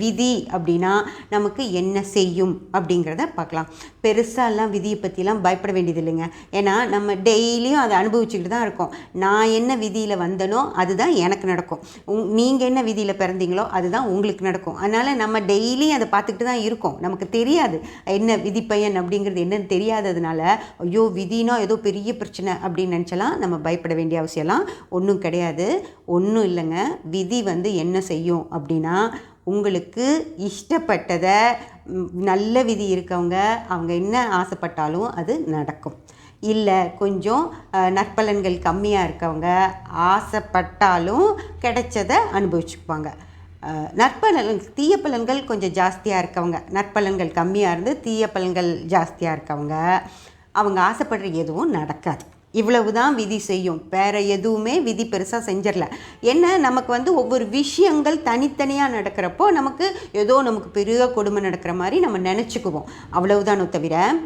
விதி அப்படின்னா நமக்கு என்ன செய்யும் அப்படிங்கிறத பார்க்கலாம். பெருசாலாம் விதியை பற்றிலாம் பயப்பட வேண்டியது இல்லைங்க. ஏன்னா நம்ம டெய்லியும் அதை அனுபவிச்சுக்கிட்டு தான் இருக்கோம். நான் என்ன விதியில் வந்தனோ அதுதான் எனக்கு நடக்கும். உங் நீங்கள் என்ன விதியில் பிறந்தீங்களோ அதுதான் உங்களுக்கு நடக்கும். அதனால் நம்ம டெய்லியும் அதை பார்த்துக்கிட்டு தான் இருக்கோம். நமக்கு தெரியாது. என்ன விதி பையன் அப்படிங்கிறது என்னன்னு தெரியாததுனால ஐயோ விதினா ஏதோ பெரிய பிரச்சனை அப்படின்னு நினச்சலாம் நம்ம பயப்பட வேண்டிய அவசியம்லாம் ஒன்றும் கிடையாது. ஒன்றும் இல்லைங்க. விதி வந்து என்ன செய்யும் அப்படின்னா உங்களுக்கு இஷ்டப்பட்டதை நல்ல விதி இருக்கவங்க அவங்க என்ன ஆசைப்பட்டாலும் அது நடக்கும். இல்லை கொஞ்சம் நற்பலன்கள் கம்மியாக இருக்கவங்க ஆசைப்பட்டாலும் கிடைச்சதை அனுபவிச்சுக்குவாங்க. அஹ், நற்பலன் தீய பலன்கள் கொஞ்சம் ஜாஸ்தியாக இருக்கவங்க நற்பலன்கள் கம்மியாக இருந்து தீய பலன்கள் ஜாஸ்தியாக இருக்கவங்க அவங்க ஆசைப்படுற எதுவும் நடக்காது. இவ்வளவு தான் விதி செய்யும். வேற எதுவுமே விதி பெருசாக செஞ்சிடல. என்ன? நமக்கு வந்து ஒவ்வொரு விஷயங்கள் தனித்தனியாக நடக்கிறப்போ நமக்கு ஏதோ நமக்கு பெரிய கொடுமை நடக்கிற மாதிரி நம்ம நினச்சிக்குவோம். அவ்வளவுதானோ தவிர